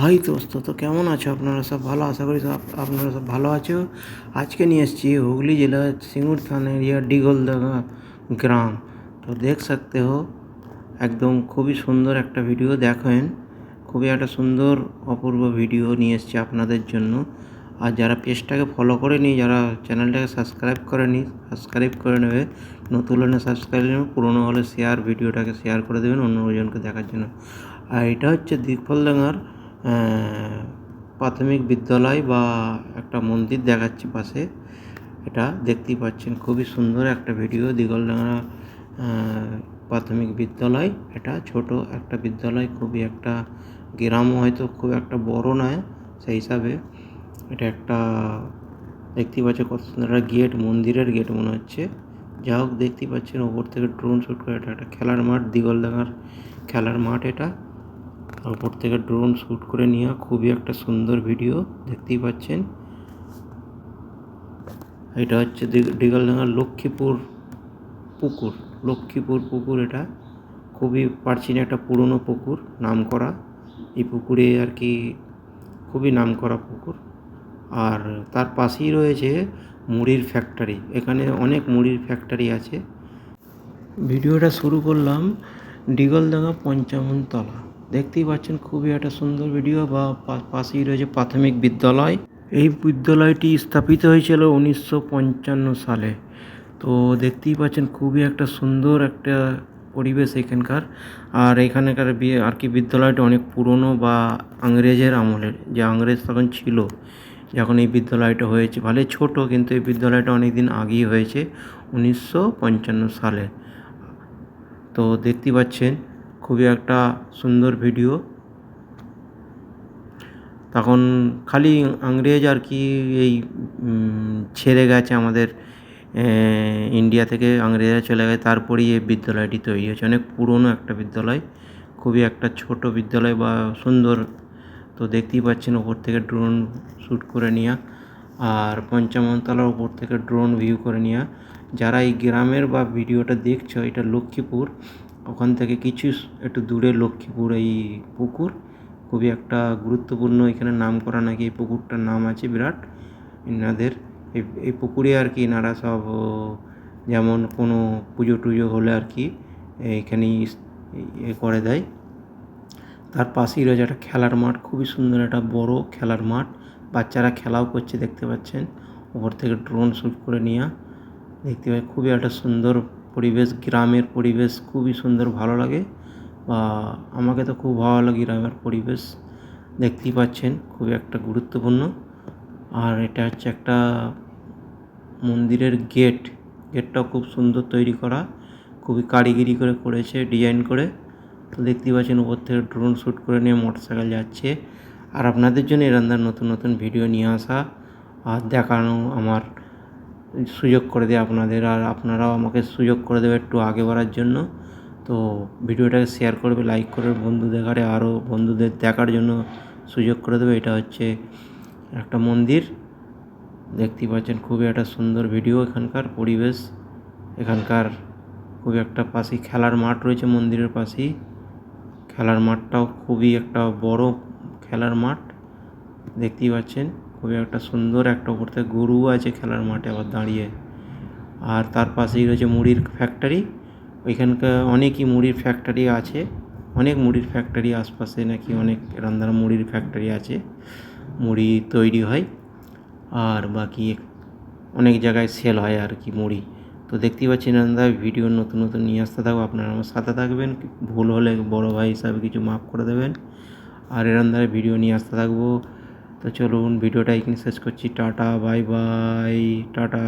High দোস্ত, তো কেমন আছো? আপনারা সব ভালো? আশা করি সব আপনারা সব ভালো আছো। আজকে নিয়ে এসেছি হুগলি জেলার সিঙ্গুর থানের এরিয়া ডিগলদাগা গ্রাম। তো দেখ সকতে হো, একদম খুবই সুন্দর একটা ভিডিও দেখেন। খুবই একটা সুন্দর অপূর্ব ভিডিও নিয়ে এসেছি আপনাদের জন্য। আর যারা পেজটাকে ফলো করে নি যারা চ্যানেলটাকে সাবস্ক্রাইব করে নি সাবস্ক্রাইব করে নেবে। নতুন হলে সাবস্ক্রাইব নেবে, পুরনো হলে শেয়ার ভিডিওটাকে শেয়ার করে দেবেন অন্যজনকে দেখার জন্য। আর এটা হচ্ছে দীঘলডাঙ্গার প্রাথমিক বিদ্যালয় বা একটা মন্দির দেখাচ্ছে পাশে। এটা দেখতেই পাচ্ছেন, খুবই সুন্দর একটা ভিডিও। দিগলডাঙ্গা প্রাথমিক বিদ্যালয়। এটা ছোট একটা বিদ্যালয়, খুবই একটা গ্রামও হয়তো খুব একটা বড় নয় সেই হিসাবে। এটা একটা, দেখতেই পাচ্ছ কত সুন্দর একটা গেট, মন্দিরের গেট মনে হচ্ছে। যা হোক, দেখতেই পাচ্ছেন, ওপর থেকে ড্রোন শ্যুট করে এটা একটা খেলার মাঠ দিগলডাঙ্গার খেলার মাঠ এটা। ওপর থেকে ড্রোন শ্যুট করে নেওয়া খুবই একটা সুন্দর ভিডিও দেখতেই পাচ্ছেন। এটা হচ্ছে দিগলডাঙ্গার লক্ষ্মীপুর পুকুর লক্ষ্মীপুর পুকুর এটা। খুবই প্রাচীন একটা পুরনো পুকুর নাম করা এই পুকুরে আর কি খুবই নাম করা পুকুর। আর তার পাশেই রয়েছে মুড়ির ফ্যাক্টরি এখানে অনেক মুড়ির ফ্যাক্টরি আছে। ভিডিওটা শুরু করলাম ডিগলদাঙ্গা পঞ্চামন তলা দেখতেই পাচ্ছেন খুবই একটা সুন্দর ভিডিও বা পাশেই রয়েছে প্রাথমিক বিদ্যালয়। এই বিদ্যালয়টি স্থাপিত হয়েছিল উনিশশো পঞ্চান্ন সালে। তো দেখতেই পাচ্ছেন খুবই একটা সুন্দর একটা পরিবেশ এখানকার। আর এখানকার আর কি বিদ্যালয়টা অনেক পুরনো বা ইংরেজের আমলের, যে ইংরেজ তখন ছিল। যখন এই বিদ্যালয়টা হয়েছে, ভালো ছোট, কিন্তু এই বিদ্যালয়টা অনেক দিন আগেই হয়েছে উনিশশো পঞ্চান্ন সালে। তো দেখতেই পাচ্ছেন খুবই একটা সুন্দর ভিডিও তখন খালি ইংরেজ আর কি এই ছেড়ে গেছে আমাদের ইন্ডিয়া থেকে ইংরেজরা চলে গেছে। তারপরেই এই বিদ্যালয়টি তৈরি হয়েছে। অনেক পুরনো একটা বিদ্যালয়, খুবই একটা ছোট বিদ্যালয় বা সুন্দর। তো দেখতেই পাচ্ছেন ওপর থেকে ড্রোন শ্যুট করে নেওয়া আর পঞ্চামনতলার ওপর থেকে ড্রোন ভিউ করে নেওয়া যারা এই গ্রামের বা ভিডিওটা দেখছ, এটা লক্ষ্মীপুর। ওখান থেকে কিছু একটু দূরে লক্ষ্মীপুর, এই পুকুর। খুবই একটা গুরুত্বপূর্ণ এখানে নাম করা নাকি এই পুকুরটার নাম আছে বিরাট। এনাদের এই এই পুকুরে আর কি এনারা সব যেমন কোনো পুজো টুজো হলে আর কি এইখানেই স- ইয়ে করে দেয়। তার পাশেই রয়েছে একটা খেলার মাঠ, খুবই সুন্দর একটা বড় খেলার মাঠ। বাচ্চারা খেলাও করছে, দেখতে পাচ্ছেন। ওপর থেকে ড্রোন শ্যুট করে নেওয়া দেখতে পাই খুবই একটা সুন্দর পরিবেশ, গ্রামের পরিবেশ খুবই সুন্দর, ভালো লাগে। বা আমাকে তো খুব ভালো লাগে গ্রামের পরিবেশ। দেখতেই পাচ্ছেন, খুবই একটা গুরুত্বপূর্ণ। আর এটা হচ্ছে একটা মন্দিরের গেট। গেটটাও খুব সুন্দর তৈরি করা। খুবই কারিগরি করে করেছে, ডিজাইন করে। তো দেখতেই পাচ্ছেন, উপর থেকে ড্রোন শ্যুট করে নিয়ে মোটরসাইকেল যাচ্ছে। আর আপনাদের জন্য এরকম নতুন নতুন ভিডিও নিয়ে আসা আর দেখানো আমার সুযোগ করে দেয় আপনাদের আর আপনারাও আমাকে সুযোগ করে দেবে একটু আগে বাড়ার জন্য। তো ভিডিওটাকে শেয়ার করবে লাইক করবে বন্ধু দেখারে আরও বন্ধুদের দেখার জন্য সুযোগ করে দেবে। এটা হচ্ছে একটা মন্দির। দেখতেই পাচ্ছেন খুবই একটা সুন্দর ভিডিও এখানকার পরিবেশ। এখানকার খুবই একটা পাশেই খেলার মাঠ রয়েছে মন্দিরের পাশেই খেলার মাঠটাও খুবই একটা বড় খেলার মাঠ। দেখতেই পাচ্ছেন। খুবই একটা সুন্দর একটা উপর থেকে গরু আছে খেলার মাঠে আবার দাঁড়িয়ে। আর তার পাশেই রয়েছে মুড়ির ফ্যাক্টরি ওইখানকার অনেকই মুড়ির ফ্যাক্টরি আছে। অনেক মুড়ির ফ্যাক্টরি আশপাশে নাকি অনেক রান্নার মুড়ির ফ্যাক্টরি আছে। মুড়ি তৈরি হয়। আর বাকি অনেক জায়গায় সেল হয় আর কি মুড়ি। তো দেখতেই পাচ্ছি দাদা ভিডিও নতুন নতুন নিয়ে আসতে থাকব আপনারা আমার সাথে থাকবেন। ভুল হলে বড় ভাই হিসাবে কিছু মাফ করে দেবেন। আর এরম ভিডিও নিয়ে আসতে থাকব। তো চলুন ভিডিওটা এখানে শেষ করছি। টাটা বাই বাই টাটা।